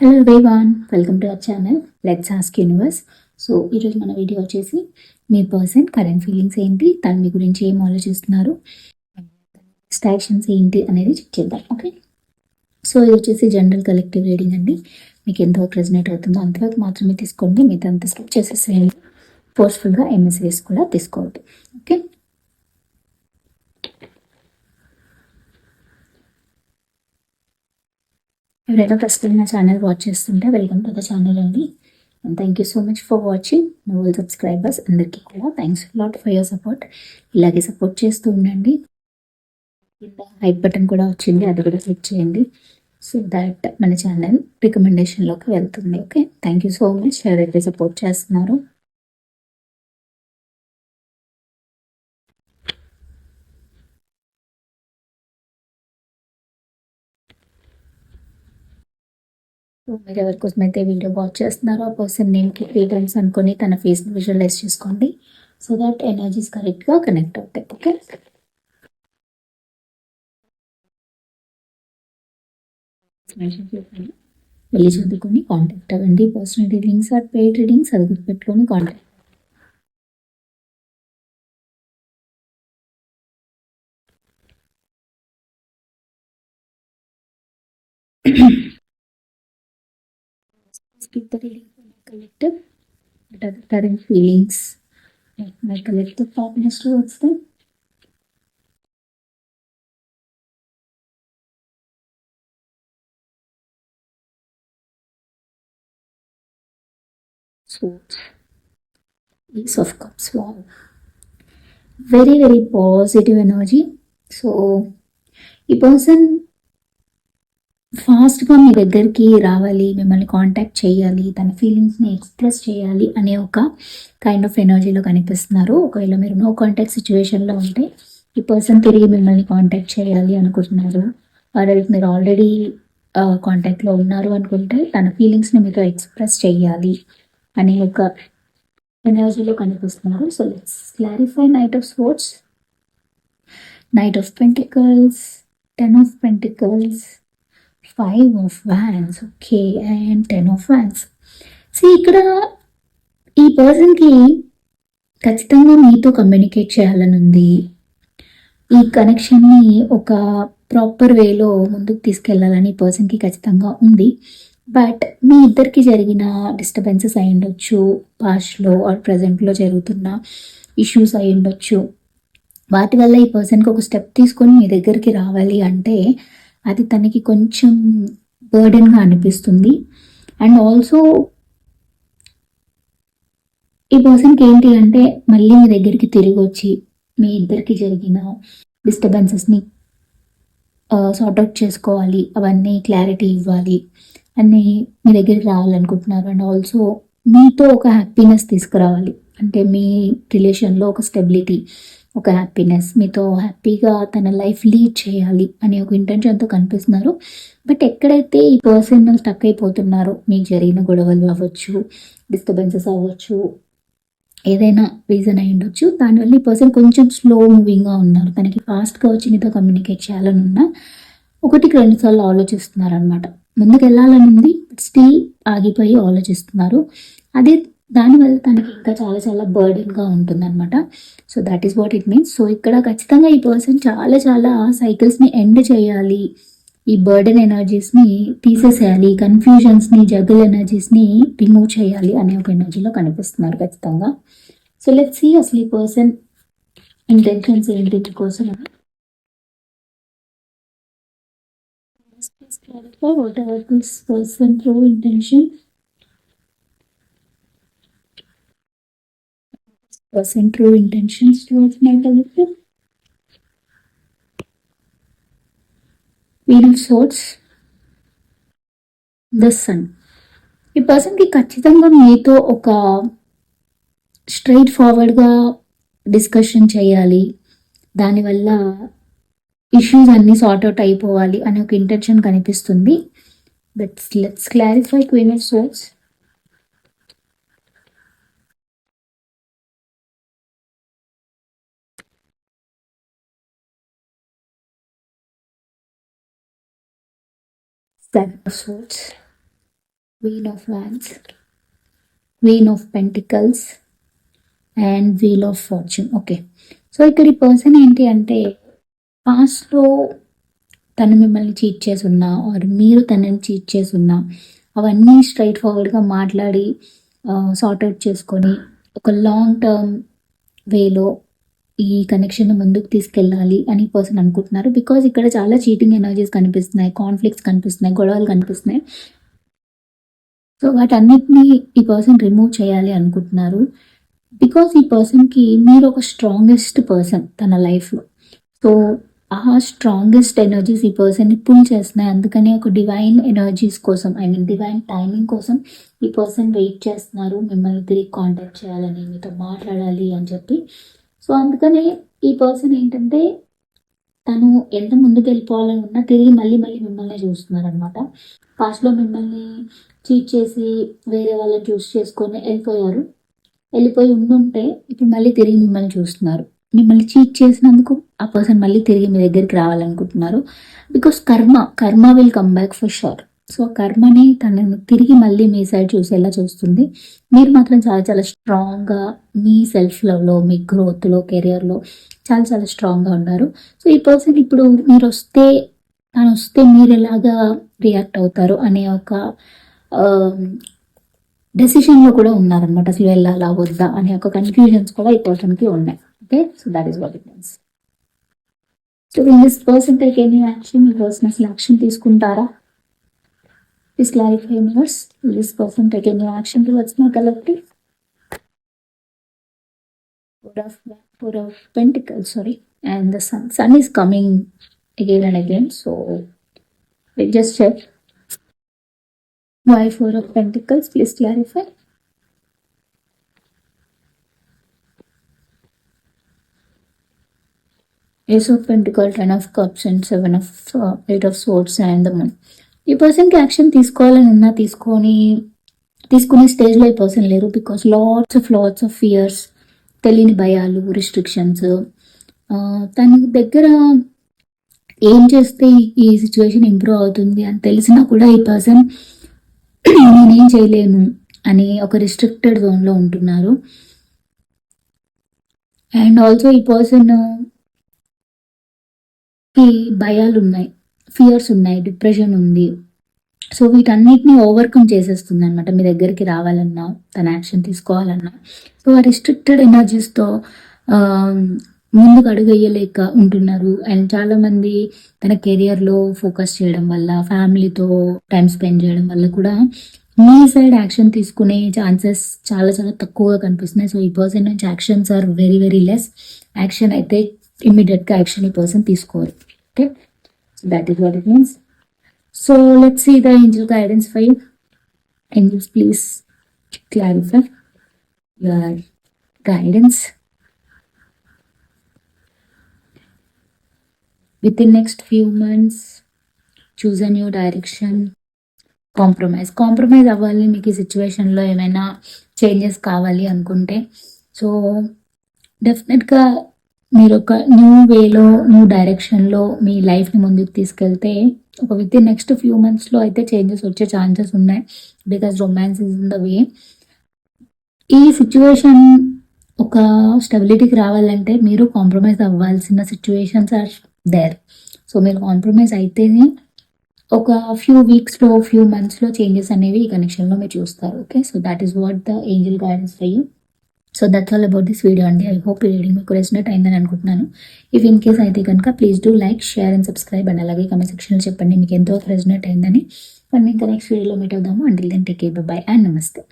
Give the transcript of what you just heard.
Hello everyone welcome to our channel let's ask universe so ఈరోజు మన video వచ్చేసి మీ person current feelings ఏంటి తను మీ గురించి ఏం ఆలోచిస్తున్నారు స్టాక్షన్స్ ఏంటి అనేది చెక్ చేద్దాం ఓకే సో ఇది వచ్చేసి జనరల్ కలెక్టివ్ రీడింగ్ అండి. మీకు ఎంతవరకు రెజినేట్ అవుతుందో అంతవరకు మాత్రమే తీసుకోండి మిగతా అంత స్కిప్ చేసేసేయండి. ఫోర్స్ఫుల్గా ఎంఎస్ఏస్ కూడా తీసుకోవద్దు ఓకే ఎవరైనా ప్రస్తుతం నా ఛానల్ వాచ్ చేస్తుంటే వెల్కమ్ టు ద ఛానల్ అండి. Thank you so much for watching novel subscribers అందరికీ కూడా thanks lot for your support ఇలాగే సపోర్ట్ చేస్తూ ఉండండి. హైప్ బటన్ కూడా వచ్చింది అది కూడా క్లిక్ చేయండి. సో దాట్ మన ఛానల్ రికమెండేషన్లోకి వెళ్తుంది okay thank you so much ఎవరైతే సపోర్ట్ చేస్తున్నారు మీరు ఎవరి కోసం అయితే వీడియో వాచ్ చేస్తున్నారో. ఆ పర్సన్ నేమ్కి ఫ్రీడమ్స్ అనుకొని తన ఫేస్ విజువలైజ్ చేసుకోండి. సో దట్ ఎనర్జీస్ కరెక్ట్గా కనెక్ట్ అవుతాయి. ఓకే వెళ్ళి చదువుకొని కాంటాక్ట్ అవ్వండి. Personal readings or paid readings అది గుర్తుపెట్టుకొని contact give the reading for my collective. What are the current feelings at my collective fondness towards them? Swords, Ace of Cups, wow. Very, very positive energy. So, a person ఫాస్ట్గా మీ దగ్గరికి రావాలి మిమ్మల్ని contact చేయాలి తన ఫీలింగ్స్ని express చేయాలి అనే ఒక కైండ్ ఆఫ్ ఎనర్జీలో కనిపిస్తున్నారు. ఒకవేళ మీరు నో కాంటాక్ట్ సిచ్యువేషన్లో ఉంటే ఈ పర్సన్ తిరిగి మిమ్మల్ని కాంటాక్ట్ చేయాలి అనుకుంటున్నారు. ఆర్ మీరు ఆల్రెడీ కాంటాక్ట్లో ఉన్నారు అనుకుంటే తన ఫీలింగ్స్ని మీతో ఎక్స్ప్రెస్ చేయాలి అనే ఒక ఎనర్జీలో కనిపిస్తున్నారు. So let's clarify knight of swords knight of pentacles ten of pentacles five of wands okay and ten of wands so ఇక్కడ ఈ పర్సన్కి ఖచ్చితంగా మీతో కమ్యూనికేట్ చేయాలని ఉంది. ఈ కనెక్షన్ని ఒక ప్రాపర్ వేలో ముందుకు తీసుకెళ్ళాలని ఈ పర్సన్కి ఖచ్చితంగా ఉంది. బట్ మీ ఇద్దరికి జరిగిన డిస్టర్బెన్సెస్ అయి ఉండొచ్చు పాస్ట్లో ఆర్ ప్రజెంట్లో జరుగుతున్న ఇష్యూస్ అయి ఉండొచ్చు. వాటి వల్ల ఈ పర్సన్కి ఒక స్టెప్ తీసుకొని మీ దగ్గరికి రావాలి అంటే అది తనకి కొంచెం బర్డెన్గా అనిపిస్తుంది. అండ్ ఆల్సో ఈ పర్సన్కి ఏంటి అంటే మళ్ళీ మీ దగ్గరికి తిరిగి వచ్చి మీ ఇద్దరికి జరిగిన డిస్టర్బెన్సెస్ని సార్ట్అవుట్ చేసుకోవాలి. అవన్నీ క్లారిటీ ఇవ్వాలి అన్నీ మీ దగ్గరికి రావాలనుకుంటున్నారు. అండ్ ఆల్సో మీతో ఒక హ్యాపీనెస్ తీసుకురావాలి. అంటే మీ రిలేషన్లో ఒక స్టెబిలిటీ ఒక హ్యాపీనెస్ మీతో హ్యాపీగా తన లైఫ్ లీడ్ చేయాలి అనే ఒక ఇంటెన్షన్తో కనిపిస్తున్నారు. బట్ ఎక్కడైతే ఈ పర్సన్ స్టక్ అయిపోతున్నారో మీకు జరిగిన గొడవలు అవ్వచ్చు డిస్టర్బెన్సెస్ అవ్వచ్చు ఏదైనా రీజన్ అయి ఉండొచ్చు దానివల్ల ఈ పర్సన్ కొంచెం స్లో మూవింగ్గా ఉన్నారు. తనకి ఫాస్ట్గా వచ్చి మీతో కమ్యూనికేట్ చేయాలని ఒకటికి రెండుసార్లు ఆలోచిస్తున్నారు అనమాట ముందుకు వెళ్ళాలని ఉంది బట్ స్టిల్ ఆగిపోయి ఆలోచిస్తున్నారు. అదే దానివల్ల తనకి ఇంకా చాలా చాలా బర్డెన్గా ఉంటుందన్నమాట. So that is what it means so ఇక్కడ ఖచ్చితంగా ఈ పర్సన్ చాలా చాలా సైకిల్స్ని ఎండ్ చేయాలి. ఈ బర్డెన్ ఎనర్జీస్ని తీసేసేయాలి. కన్ఫ్యూజన్స్ని జగల్ ఎనర్జీస్ని రిమూవ్ చేయాలి అనే ఒక ఎనర్జీలో కనిపిస్తున్నారు ఖచ్చితంగా. సో లెట్ సీ అసలు ఈ పర్సన్ ఇంటెన్షన్స్ ఏంటి కోసం. What are this person true intentions towards my collective. Wheel of Swords. The sun ఈ పర్సన్కి ఖచ్చితంగా మీతో ఒక స్ట్రైట్ ఫార్వర్డ్గా డిస్కషన్ చేయాలి దానివల్ల ఇష్యూస్ అన్నీ సార్ట్అవుట్ అయిపోవాలి అనే ఒక ఇంటెన్షన్ కనిపిస్తుంది but let's clarify queen of swords Seven of Swords. Queen of Wands, Queen of pentacles and wheel of fortune okay so ఇక్కడ ఈ పర్సన్ ఏంటి అంటే పాస్ట్లో తను మిమ్మల్ని చీట్ చేసి ఆర్ మీరు తనని చీట్ చేసి అవన్నీ స్ట్రైట్ ఫార్వర్డ్గా మాట్లాడి uh, సార్ట్ అవుట్ చేసుకొని ఒక లాంగ్ టర్మ్ వేలో ఈ కనెక్షన్ ముందుకు తీసుకెళ్ళాలి అని పర్సన్ అనుకుంటున్నారు. బికాజ్ ఇక్కడ చాలా చీటింగ్ ఎనర్జీస్ కనిపిస్తున్నాయి కాన్ఫ్లిక్ట్స్ కనిపిస్తున్నాయి గొడవలు కనిపిస్తున్నాయి. సో వాటన్నిటిని ఈ పర్సన్ రిమూవ్ చేయాలి అనుకుంటున్నారు. బికాస్ ఈ పర్సన్కి మీరు ఒక స్ట్రాంగెస్ట్ పర్సన్ తన లైఫ్లో సో ఆ స్ట్రాంగెస్ట్ ఎనర్జీస్ ఈ పర్సన్ని పుల్ చేస్తున్నాయి. అందుకని ఒక డివైన్ ఎనర్జీస్ కోసం ఐ మీన్ డివైన్ టైమింగ్ కోసం ఈ పర్సన్ వెయిట్ చేస్తున్నారు. మిమ్మల్ని తిరిగి కాంటాక్ట్ చేయాలని మీతో మాట్లాడాలి అని చెప్పి సో అందుకని ఈ పర్సన్ ఏంటంటే తను ఎంత ముందుకు వెళ్ళిపోవాలని ఉన్నా తిరిగి మళ్ళీ మళ్ళీ మిమ్మల్ని చూస్తున్నారు అనమాట పాస్ట్లో మిమ్మల్ని చీట్ చేసి వేరే వాళ్ళని చూస్ చేసుకొని వెళ్ళిపోయారు. వెళ్ళిపోయి ఉండుంటే ఇప్పుడు మళ్ళీ తిరిగి మిమ్మల్ని చూస్తున్నారు. మిమ్మల్ని చీట్ చేసినందుకు ఆ పర్సన్ మళ్ళీ తిరిగి మీ దగ్గరికి రావాలనుకుంటున్నారు. Because karma karma will come back for sure so కర్మని తనను తిరిగి మళ్ళీ మీ సైడ్ చూసేలా చూస్తుంది. మీరు మాత్రం చాలా చాలా స్ట్రాంగ్గా మీ సెల్ఫ్ లవ్లో మీ గ్రోత్లో కెరియర్లో చాలా చాలా స్ట్రాంగ్గా ఉన్నారు. సో ఈ పర్సన్ ఇప్పుడు మీరు వస్తే తను వస్తే మీరు ఎలాగా రియాక్ట్ అవుతారు అనే ఒక డెసిషన్లో కూడా ఉన్నారనమాట అసలు వెళ్ళాలా వద్దా అనే ఒక కన్ఫ్యూజన్స్ కూడా ఈ పర్సన్కి ఉన్నాయి. Okay so that is what it means so in this person take any action ఈ పర్సన్ అసలు యాక్షన్ తీసుకుంటారా? Please clarify yours. Will this person take any action towards my collective? Four of, four of Pentacles, sorry. And the Sun. Sun is coming again and again. So, we just check. Why Four of Pentacles? Please clarify. Ace of Pentacles, Ten of Cups, and Seven of uh, Eight of Swords, and the Moon. ఈ పర్సన్కి action తీసుకోవాలని ఉన్నా తీసుకొని తీసుకునే స్టేజ్లో ఈ person లేరు because lots of lots of fears తెలియని భయాలు రిస్ట్రిక్షన్స్ తన దగ్గర ఏం చేస్తే ఈ సిచ్యువేషన్ ఇంప్రూవ్ అవుతుంది అని తెలిసినా కూడా ఈ పర్సన్ నేనేం చేయలేను అని ఒక రిస్ట్రిక్టెడ్ జోన్లో ఉంటున్నారు. అండ్ ఆల్సో ఈ పర్సన్ భయాలు ఉన్నాయి. ఫియర్స్ ఉన్నాయి డిప్రెషన్ ఉంది. సో వీటన్నిటిని ఓవర్కమ్ చేసేస్తుంది అనమాట మీ దగ్గరికి రావాలన్నా తన యాక్షన్ తీసుకోవాలన్నా. సో ఆ రిస్ట్రిక్టెడ్ ఎనర్జీస్తో ముందుకు అడుగయ్యలేక ఉంటున్నారు. అండ్ చాలామంది తన కెరియర్లో ఫోకస్ చేయడం వల్ల ఫ్యామిలీతో టైం స్పెండ్ చేయడం వల్ల కూడా మీ సైడ్ యాక్షన్ తీసుకునే ఛాన్సెస్ చాలా చాలా తక్కువగా కనిపిస్తున్నాయి. సో ఈ పర్సన్ నుంచి actions are very very less action అయితే ఇమ్మీడియట్గా యాక్షన్ ఈ పర్సన్ తీసుకోరు. Okay So that is what it means. So let's see the angel guidance for you. Angels, please clarify your guidance. Within next few months, choose a new direction. Compromise compromise అవ్వాలి మీకు ఈ సిచ్యువేషన్లో ఏమైనా changes కావాలి అనుకుంటే so డెఫినెట్గా మీరు ఒక న్యూ వేలో న్యూ డైరెక్షన్లో మీ లైఫ్ని ముందుకు తీసుకెళ్తే ఒక విత్ ఇన్ నెక్స్ట్ ఫ్యూ మంత్స్లో అయితే చేంజెస్ వచ్చే ఛాన్సెస్ ఉన్నాయి. Because romance is in the way ఈ సిచ్యువేషన్ ఒక స్టెబిలిటీకి రావాలంటే మీరు కాంప్రమైజ్ అవ్వాల్సిన సిచ్యువేషన్స్ ఆర్ దేర్ సో మీరు కాంప్రమైజ్ అయితేనే ఒక ఫ్యూ వీక్స్లో ఫ్యూ మంత్స్లో చేంజెస్ అనేవి ఈ కనెక్షన్లో మీరు చూస్తారు. Okay so that is what the angel guidance for you so that's all about this video అండి ఐ హోప్ ఈ రీడింగ్ మీకు రెసినేట్ అయిందని అనుకుంటున్నాను. ఇఫ్ ఇన్ కేస్ అయితే కనుక please do like share and subscribe and అలాగే కమెంట్ సెక్షన్లో చెప్పండి మీకు ఎంతో రెసినేట్ అయిందని. మరి ఇంకా నెక్స్ట్ వీడియోలో మీట్ అవుదాము. Until then take bye and namaste